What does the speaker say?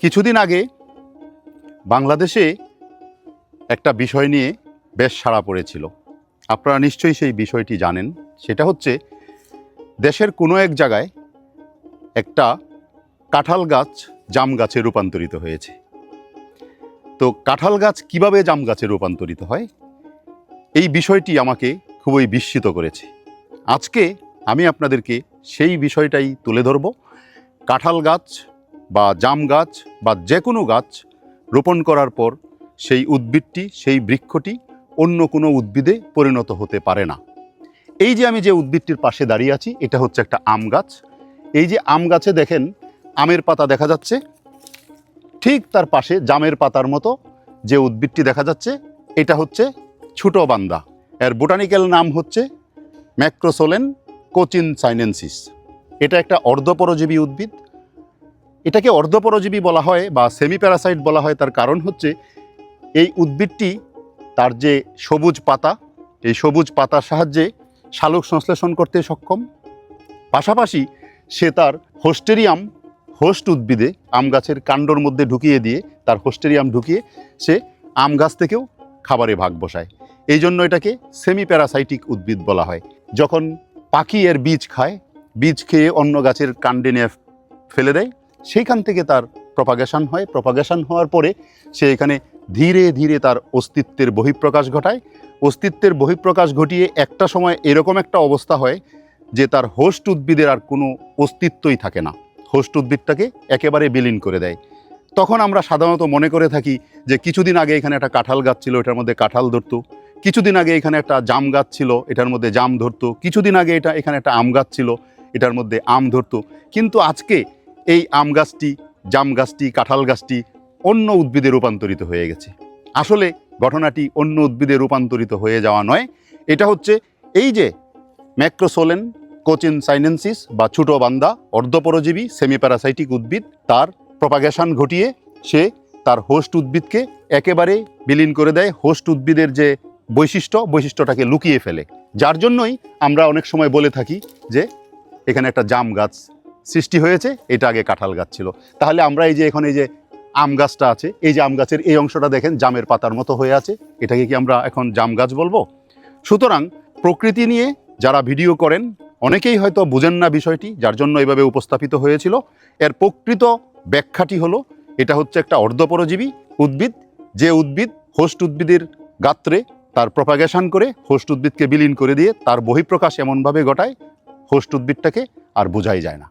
কিছুদিন আগে বাংলাদেশে একটা বিষয় নিয়ে বেশ সাড়া পড়েছিল। আপনারা নিশ্চয়ই সেই বিষয়টি জানেন। সেটা হচ্ছে, দেশের কোনো এক জায়গায় একটা কাঁঠাল গাছ জাম গাছে রূপান্তরিত হয়েছে। তো কাঁঠাল গাছ কীভাবে জাম গাছে রূপান্তরিত হয়? এই বিষয়টি আমাকে খুবই বিস্মিত করেছে। আজকে আমি আপনাদেরকে সেই বিষয়টাই তুলে ধরব। কাঁঠাল গাছ বা জাম গাছ বা যে কোনো গাছ রোপণ করার পর সেই উদ্ভিদটি, সেই বৃক্ষটি অন্য কোনো উদ্ভিদে পরিণত হতে পারে না। এই যে আমি যে উদ্ভিদটির পাশে দাঁড়িয়ে আছি, এটা হচ্ছে একটা আম গাছ। এই যে আম গাছে দেখেন, আমের পাতা দেখা যাচ্ছে। ঠিক তার পাশে জামের পাতার মতো যে উদ্ভিদটি দেখা যাচ্ছে, এটা হচ্ছে ছোট বান্দা এর বোটানিক্যাল নাম হচ্ছে ম্যাক্রোসোলেন কোচিন সাইনেন্সিস এটা একটা অর্ধপরজীবী উদ্ভিদ। এটাকে অর্ধপরজীবী বলা হয় বা সেমি প্যারাসাইট বলা হয়। তার কারণ হচ্ছে এই উদ্ভিদটি তার যে সবুজ পাতা, এই সবুজ পাতার সাহায্যে শালক সংশ্লেষণ করতে সক্ষম। পাশাপাশি সে তার হোস্টেরিয়াম হোস্ট উদ্ভিদে আম গাছের কাণ্ডর মধ্যে ঢুকিয়ে দিয়ে তার হোস্টেরিয়াম ঢুকিয়ে সে আম গাছ থেকেও খাবারে ভাগ বসায়। এই জন্য এটাকে সেমি প্যারাসাইটিক উদ্ভিদ বলা হয়। যখন পাখি এর বীজ খায়, বীজ খেয়ে অন্য গাছের কাণ্ডে নিয়ে ফেলে দেয় সেইখান থেকে তার প্রপাগেশন হয়। প্রপাগেশন হওয়ার পরে সে এখানে ধীরে ধীরে তার অস্তিত্বের বহিঃপ্রকাশ ঘটায়। অস্তিত্বের বহিঃপ্রকাশ ঘটিয়ে একটা সময় এরকম একটা অবস্থা হয় যে তার হোস্ট উদ্ভিদের আর কোনো অস্তিত্বই থাকে না। হোস্ট উদ্ভিদটাকে একেবারে বিলীন করে দেয়। তখন আমরা সাধারণত মনে করে থাকি যে কিছুদিন আগে এখানে একটা কাঁঠাল গাছ ছিল, এটার মধ্যে কাঁঠাল ধরতো। কিছুদিন আগে এখানে একটা জাম গাছ ছিল, এটার মধ্যে জাম ধরতো। কিছুদিন আগে এটা এখানে একটা আম গাছ ছিল, এটার মধ্যে আম ধরতো। কিন্তু আজকে এই আম গাছটি, জাম গাছটি, কাঁঠাল গাছটি অন্য উদ্ভিদে রূপান্তরিত হয়ে গেছে। আসলে ঘটনাটি অন্য উদ্ভিদে রূপান্তরিত হয়ে যাওয়া নয়। এটা হচ্ছে এই যে ম্যাক্রোসোলেন, কোচিন সাইনেন্সিস বা ছোটো বান্দা, অর্ধপরজীবী সেমিপ্যারাসাইটিক উদ্ভিদ, তার প্রপাগেশন ঘটিয়ে সে তার হোস্ট উদ্ভিদকে একেবারে বিলীন করে দেয়। হোস্ট উদ্ভিদের যে বৈশিষ্ট্য, বৈশিষ্ট্যটাকে লুকিয়ে ফেলে। যার জন্যই আমরা অনেক সময় বলে থাকি যে এখানে একটা জাম গাছ সৃষ্টি হয়েছে, এটা আগে কাঁঠাল গাছ ছিল। তাহলে আমরা এই যে এখন এই যে আম গাছটা আছে, এই যে আম গাছের এই অংশটা দেখেন, জামের পাতার মতো হয়ে আছে। এটাকে কি আমরা এখন জাম গাছ বলব? সুতরাং প্রকৃতি নিয়ে যারা ভিডিও করেন, অনেকেই হয়তো বুঝেন না বিষয়টি, যার জন্য এভাবে উপস্থাপিত হয়েছিল। এর প্রকৃত ব্যাখ্যাটি হলো, এটা হচ্ছে একটা অর্ধপরজীবী উদ্ভিদ, যে উদ্ভিদ হোস্ট উদ্ভিদের গাত্রে তার প্রপাগেশন করে, হোস্ট উদ্ভিদকে বিলীন করে দিয়ে তার বহিঃপ্রকাশ এমনভাবে ঘটায়, হোস্ট উদ্ভিদটাকে আর বোঝাই যায় না।